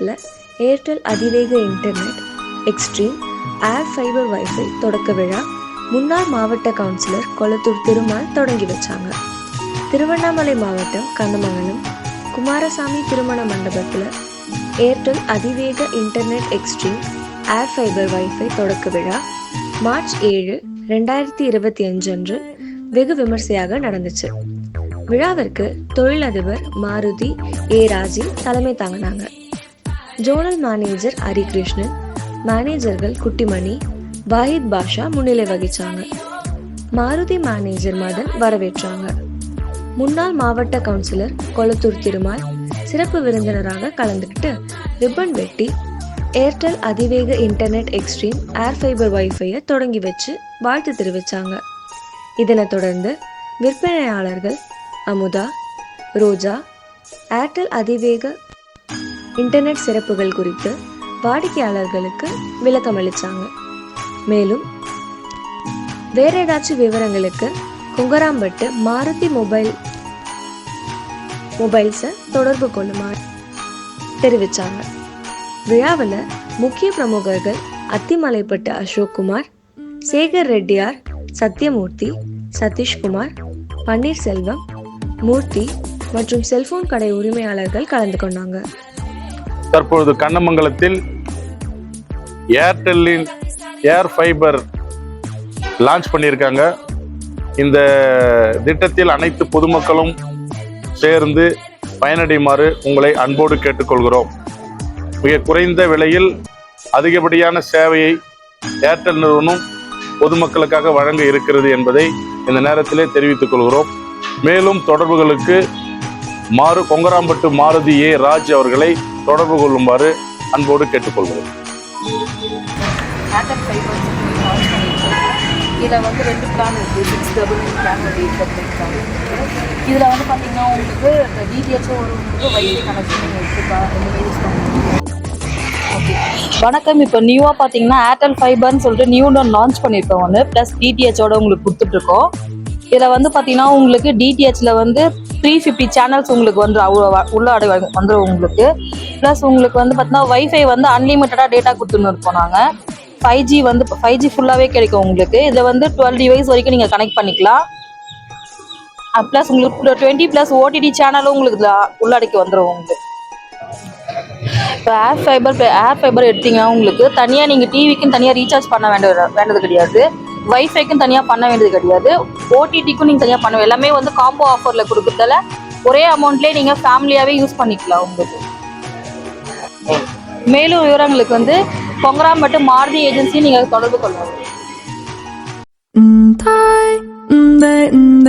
மண்டபத்தில் ஏர்டெல் அதிவேக internet Xstream air fiber wifi தொடக்க விழா முன்னாள் மாவட்ட கவுன்சிலர் கொளத்தூர் திருமால் தொடங்கி வச்சாங்க. திருவண்ணாமலை மாவட்டம் கந்தமங்கலம் குமாரசாமி திருமண மண்டபத்தில் ஏர்டெல் அதிவேக internet Xstream air fiber wifi தொடக்க விழா மார்ச் ஏழு ரெண்டாயிரத்தி இருபத்தி அஞ்சு அன்று வெகு விமர்சையாக நடந்துச்சு. விழாவிற்கு தொழிலதிபர் மாருதி ஏ ராஜி தலைமை தாங்கினாங்க. ஜோனல் மேனேஜர் ஹரிகிருஷ்ணன் மேனேஜர்கள் குட்டிமணி வாஹித் பாஷா முன்னிலை வகிச்சாங்க. மாருதி மேனேஜர் மதன் வரவேற்றாங்க. முன்னாள் மாவட்ட கவுன்சிலர் கொளத்தூர் திருமால் சிறப்பு விருந்தினராக கலந்துக்கிட்டு ரிப்பன் வெட்டி ஏர்டெல் அதிவேக இன்டர்நெட் எக்ஸ்ட்ரீம் ஏர் ஃபைபர் வைஃபையை தொடங்கி வச்சு வாழ்த்து தெரிவித்தாங்க இதனைத் தொடர்ந்து விற்பனையாளர்கள் அமுதா ரோஜா ஏர்டெல் அதிவேக இன்டர்நெட் சிறப்புகள் குறித்து வாடிக்கையாளர்களுக்கு விளக்கம் அளித்தாங்க மேலும் வேற ஏதாச்சும் விவரங்களுக்கு குங்கராம்பட்டு மாருதி மொபைல் மொபைல்ஸை தொடர்பு கொள்ளுமாறு தெரிவித்தாங்க விழாவில் முக்கிய பிரமுகர்கள் அத்திமலைப்பட்டு அசோக்குமார் சேகர் ரெட்டியார் சத்யமூர்த்தி சதீஷ்குமார் பன்னீர்செல்வம் மூர்த்தி மற்றும் செல்போன் கடை உரிமையாளர்கள் கலந்து கொண்டாங்க. தற்பொழுது கண்ணமங்கலத்தில் ஏர்டெல்லின் ஏர் ஃபைபர் லான்ச் பண்ணியிருக்காங்க. இந்த திட்டத்தில் அனைத்து பொதுமக்களும் சேர்ந்து பயனடையுமாறு உங்களை அன்போடு கேட்டுக்கொள்கிறோம். மிக குறைந்த விலையில் அதிகப்படியான சேவையை ஏர்டெல் நிறுவனம் பொதுமக்களுக்காக வழங்க இருக்கிறது என்பதை இந்த நேரத்திலே தெரிவித்துக் கொள்கிறோம். மேலும் தொடர்புகளுக்கு மாறு கொங்கராம்பட்டு மாருதி ஏ ராஜ் அவர்களை தொடர்பு கொள்ளுமாறு அன்போடு கேட்டுக்கொள்கிறேன். ஏர்டெல் ஃபைபர் இதில் வந்து ரெண்டு பிளான் இருக்குது சிக்ஸ் டபுள் பிளான் ஒரு இதில் வந்து பார்த்தீங்கன்னா உங்களுக்கு டிடிஹெச்சும் உங்களுக்கு வைஃபை கனெக்ஷன் நீங்கள் எடுத்துக்கா யூஸ் பண்ணுவீங்க ஓகே வணக்கம். இப்போ நியூவாக பார்த்தீங்கன்னா ஏர்டெல் ஃபைபர்னு சொல்லிட்டு நியூ ஒன்று லான்ச் பண்ணியிருக்கோம் ஒன்று ப்ளஸ் டிடிஹெச்சோட உங்களுக்கு கொடுத்துட்ருக்கோம் இதில் வந்து பார்த்தீங்கன்னா உங்களுக்கு டிடிஹெச்சில் வந்து த்ரீ ஃபிஃப்டி சேனல்ஸ் உங்களுக்கு வந்து அவ்வளோ உள்ளாடை வந்துடும் உங்களுக்கு. ப்ளஸ் உங்களுக்கு வந்து பார்த்தீங்கன்னா வைஃபை வந்து அன்லிமிட்டடாக டேட்டா கொடுத்துன்னு இருப்போம் நாங்கள் ஃபைவ் ஜி வந்து ஃபைவ் ஜி ஃபுல்லாகவே கிடைக்கும் உங்களுக்கு. இதில் வந்து டுவெல் டிவைஸ் வரைக்கும் நீங்கள் கனெக்ட் பண்ணிக்கலாம். ப்ளஸ் உங்களுக்கு டுவெண்ட்டி ப்ளஸ் ஓடிடி சேனலும் உங்களுக்கு இதில் உள்ளடக்கி வந்துடும் உங்களுக்கு. இப்போ ஏர் ஃபைபர் ஏர் ஃபைபர் எடுத்தீங்கன்னா உங்களுக்கு தனியாக நீங்கள் டிவிக்குன்னு தனியாக ரீசார்ஜ் பண்ண வேண்டிய வேண்டது கிடையாது. வைஃபைக்கும் தனியாக பண்ண வேண்டியது கிடையாது. ஓடிடிக்கும் நீங்கள் தனியாக பண்ண எல்லாமே வந்து காம்போ ஆஃபரில் கொடுக்குறதால ஒரே அமௌண்ட்லேயே நீங்கள் ஃபேமிலியாகவே யூஸ் பண்ணிக்கலாம் உங்களுக்கு. மேலும் விவரங்களுக்கு வந்து கொங்கராம்பட்டு மாருதி ஏஜென்சி நீங்கள் தொடர்பு கொள்ளலாம். இந்த.